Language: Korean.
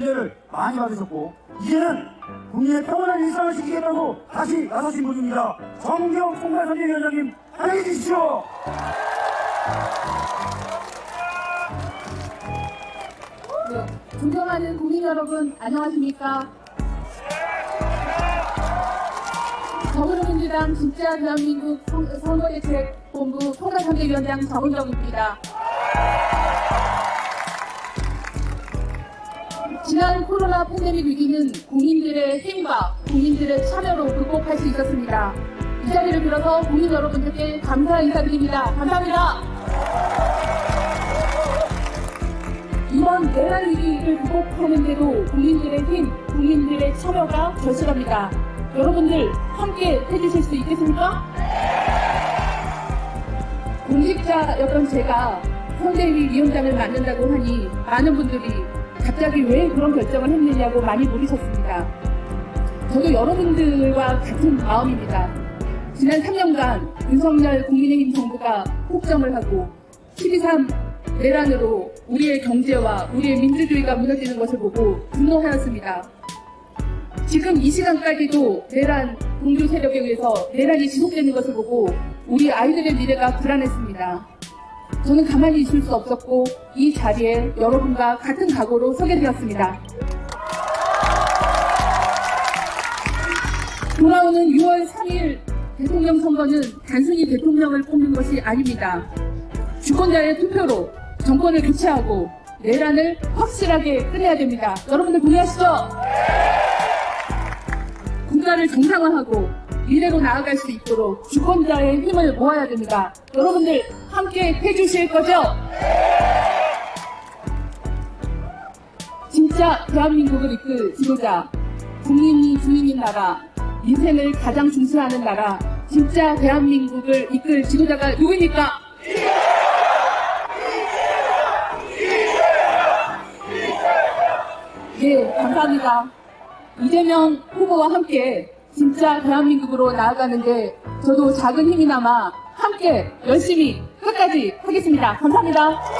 를 많이 받으셨고 이제는 국민의 평온한 일상을 지키겠다고 다시 나서신 분입니다. 정경 총괄선대위원장님 환영해 주십시오. 네, 존경하는 국민 여러분 안녕하십니까? 더불어민주당 진짜 대한민국 선- 선거대책본부 통과선대위원장 정은정입니다. 지난 코로나 팬데믹 위기는 국민들의 힘과 국민들의 참여로 극복할 수 있었습니다. 이 자리를 빌어서 국민 여러분들께 감사 인사드립니다. 감사합니다. 이번 내란 위기를 극복하는데도 국민들의 힘, 국민들의 참여가 절실합니다. 여러분들 함께 해주실 수 있겠습니까? 공직자였던 제가 선대위 위원장을 맡는다고 하니 많은 분들이 갑자기 왜 그런 결정을 했느냐고 많이 물으셨습니다. 저도 여러분들과 같은 마음입니다. 지난 3년간 윤석열 국민의힘 정부가 폭정을 하고 12.3 내란으로 우리의 경제와 우리의 민주주의가 무너지는 것을 보고 분노하였습니다. 지금 이 시간까지도 내란 공주 세력에 의해서 내란이 지속되는 것을 보고 우리 아이들의 미래가 불안했습니다. 저는 가만히 있을 수 없었고 이 자리에 여러분과 같은 각오로 서게 되었습니다. 돌아오는 6월 3일 대통령 선거는 단순히 대통령을 뽑는 것이 아닙니다. 주권자의 투표로 정권을 교체하고 내란을 확실하게 끝내야 됩니다. 여러분들 동의하시죠? 국가를 정상화하고 미래로 나아갈 수 있도록 주권자의 힘을 모아야 됩니다. 여러분들 함께 해주실 거죠? 진짜 대한민국을 이끌 지도자, 국민이 주인인 나라, 민생을 가장 중시하는 나라, 진짜 대한민국을 이끌 지도자가 누구입니까? 예, 감사합니다. 이재명 후보와 함께 진짜 대한민국으로 나아가는 데 저도 작은 힘이나마 함께 열심히 끝까지 하겠습니다. 감사합니다.